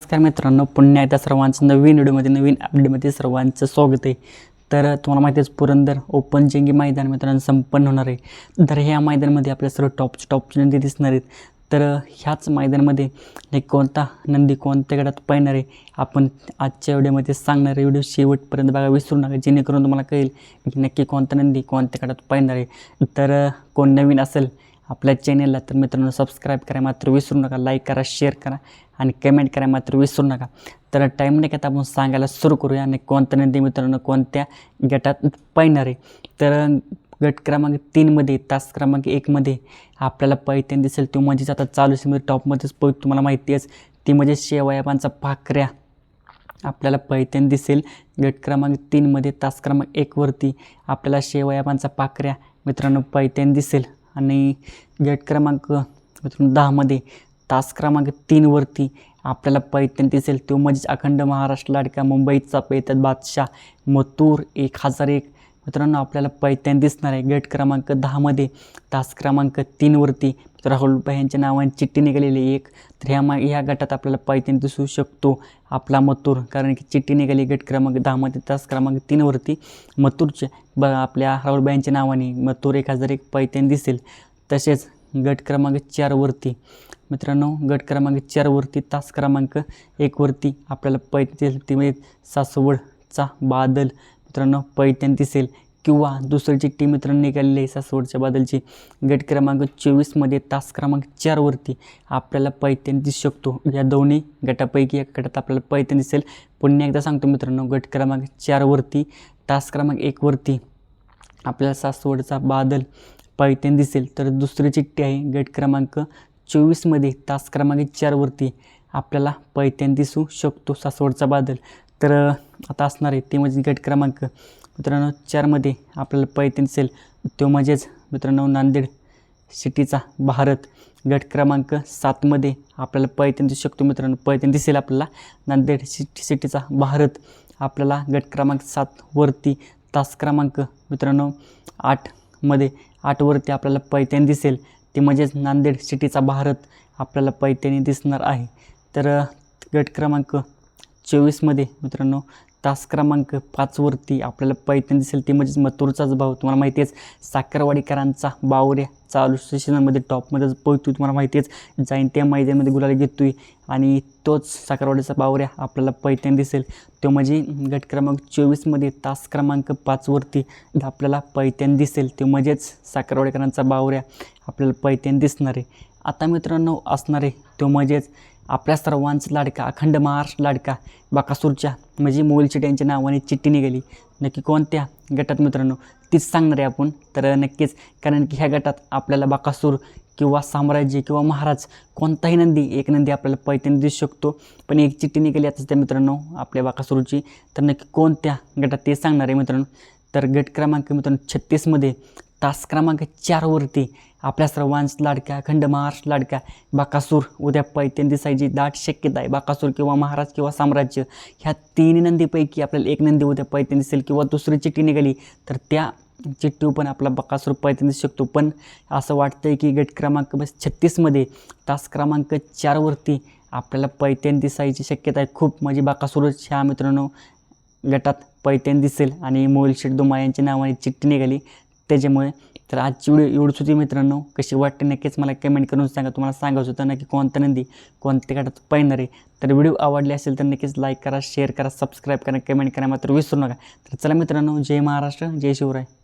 नमस्कार मित्रांनो पुन्हा एकदा सर्वांचं नवीन व्हिडिओमध्ये नवीन अपडेटमध्ये सर्वांचं स्वागत आहे. तर तुम्हाला माहिती आहे पुरंदर ओपन जेंगी मैदान मित्रांनो संपन्न होणार आहे. तर ह्या मैदानामध्ये आपल्या सर्व टॉपचे टॉपचे नंदी दिसणार आहेत. तर ह्याच मैदानामध्ये एक कोणता नंदी कोणत्या गटात पाहणार आहे आपण आजच्या व्हिडिओमध्ये सांगणार आहे. व्हिडिओ शेवटपर्यंत बघा विसरू नका. जेणेकरून तुम्हाला कळेल की नक्की कोणता नंदी कोणत्या गटात पाहणार आहे. तर कोण नवीन असेल आपल्या चॅनेलला तर मित्रांनो सबस्क्राईब करा मात्र विसरू नका लाईक करा शेअर करा आणि कमेंट करा मात्र विसरू नका. तर टाईम नाही का आपण सांगायला सुरू करूया आणि कोणत्या नदी मित्रांनो कोणत्या गटात पैणार आहे? तर गट क्रमांक तीनमध्ये तास क्रमांक एकमध्ये आपल्याला पैत्यान दिसेल. तो म्हणजेच आता चालू सीमध्ये टॉपमध्येच पै तुम्हाला माहिती आहेच. ती म्हणजे शेवयापांचा पाखऱ्या. आपल्याला पैत्यान दिसेल. गट क्रमांक तीनमध्ये तास क्रमांक एकवरती आपल्याला शेवयापांचा पाखऱ्या मित्रांनो पैत्यान दिसेल. आणि गेट क्रमांक मित्रांनो दहामध्ये तास क्रमांक तीनवरती आपल्याला पैठण दिसेल. तो म्हणजेच अखंड महाराष्ट्र लाडका मुंबईचा पैठण बादशाह मथूर एक हजार एक. मित्रांनो आपल्याला पैत्यान दिसणार आहे. गट क्रमांक दहामध्ये तास क्रमांक तीनवरती राहुलबाई यांच्या नावाने चिठ्ठी निघालेली एक. तर ह्या मा ह्या गटात आपल्याला पैत्यान दिसू शकतो आपला मतूर कारण की चिठ्ठी निघाली गट क्रमांक दहामध्ये तास क्रमांक तीनवरती मथुरचे ब आपल्या राहुलबाई यांच्या नावाने मतूर एक हजार एक पैत्यान दिसेल. तसेच गट क्रमांक चारवरती मित्रांनो गट क्रमांक चारवरती तास क्रमांक एकवरती आपल्याला पैठण दिसेल. ती म्हणजे सासवडचा बादल मित्रांनो पैठण दिसेल किंवा दुसरी चिठ्ठी मित्रांनो निघालेली आहे सासवडच्या बादलची. गट क्रमांक चोवीसमध्ये तास क्रमांक चारवरती आपल्याला पैठण दिसू शकतो. या दोन्ही गटापैकी एक गटात आपल्याला पैठण दिसेल. पुन्हा एकदा सांगतो मित्रांनो गट क्रमांक चारवरती तास क्रमांक एकवरती आपल्याला सासवडचा बादल पैठण दिसेल. तर दुसरी चिठ्ठी आहे गट क्रमांक चोवीसमध्ये तास क्रमांक चारवरती आपल्याला पैठण दिसू शकतो सासवडचा बादल. तर आता असणार आहे. ते म्हणजे गट क्रमांक मित्रांनो चारमध्ये आपल्याला पैतीन दिसेल. तो म्हणजेच मित्रांनो नांदेड सिटीचा भारत. गट क्रमांक सातमध्ये आपल्याला पैतीन दिसू शकतो मित्रांनो. पैतीन दिसेल आपल्याला. नांदेड सिटी सिटीचा भारत. आपल्याला गट क्रमांक सातवरती तास क्रमांक मित्रांनो आठमध्ये आठवरती आपल्याला पैठण दिसेल. ते म्हणजेच नांदेड सिटीचा भारत. आपल्याला पैठणी दिसणार आहे. तर गट क्रमांक चोवीसमध्ये मित्रांनो तास क्रमांक पाचवरती आपल्याला पैठण दिसेल. ते म्हणजेच मथुरचाच भाव. तुम्हाला माहिती आहेच साखरवाडीकरांचा बावऱ्या चालू सेशनमध्ये टॉपमध्येच पोहतो तुम्हाला माहिती आहेच जाईन त्या मैदानामध्ये गुलाल घेतो आहे आणि तोच साखरवाडीचा बावऱ्या आपल्याला पैठण दिसेल. तो म्हणजे गट क्रमांक चोवीसमध्ये तास क्रमांक पाचवरती आपल्याला पैठण दिसेल. ते म्हणजेच साखरवाडीकरांचा बावऱ्या आपल्याला पैठण दिसणार. आहे आता मित्रांनो असणार आहे तो म्हणजेच आपल्या सर्वांचा लाडका अखंड महाराष्ट्र लाडका बाकासूरच्या म्हणजे मोलचेट यांच्या नावाने चिठ्ठी निघाली. नक्की कोणत्या गटात मित्रांनो? तीच सांगणार आहे आपण. तर नक्कीच कारण की ह्या गटात आपल्याला बाकासूर किंवा साम्राज्य किंवा महाराज कोणताही नंदी एक नंदी आपल्याला पैठण दिसू शकतो. पण एक चिठ्ठी निघाली आता त्या मित्रांनो आपल्या बाकासूरची. तर नक्की कोणत्या गटात ते सांगणार आहे मित्रांनो? तर गट क्रमांक मित्रांनो छत्तीसमध्ये तास क्रमांक चारवरती आपल्या सर्वांश लाडक्या खंड महाराष्ट्र लाडक्या बाकासूर उद्या पैठण दिसायची दाट शक्यता आहे. बाकासूर किंवा महाराज किंवा साम्राज्य ह्या तीन नंदीपैकी आपल्याला एक नंदी उद्या पैठण दिसेल किंवा दुसरी चिठ्ठी निघाली तर त्या चिठ्ठीवर पण आपला बकासूर पैठण दिसू शकतो. पण असं वाटतं आहे की गट क्रमांक बस छत्तीसमध्ये तास क्रमांक चारवरती आपल्याला पैतेन दिसायची शक्यता आहे. खूप म्हणजे बाकासूरच ह्या मित्रांनो गटात पैतेन दिसेल आणि मोलशेठ दुमा यांच्या नावाने चिठ्ठी निघाली. त्याच्यामुळे तर आजची व्हिडिओ एवढंच होती मित्रांनो. कशी वाटते नक्कीच मला कमेंट करून सांगा. तुम्हाला सांगायचं होतं नक्की कोणत्या नंदी कोणत्या गटात पाहणार. आहे तर व्हिडिओ आवडले असेल तर नक्कीच लाईक करा शेअर करा सबस्क्राईब करा कमेंट करा मात्र विसरू नका. तर चला मित्रांनो जय महाराष्ट्र जय शिवराय.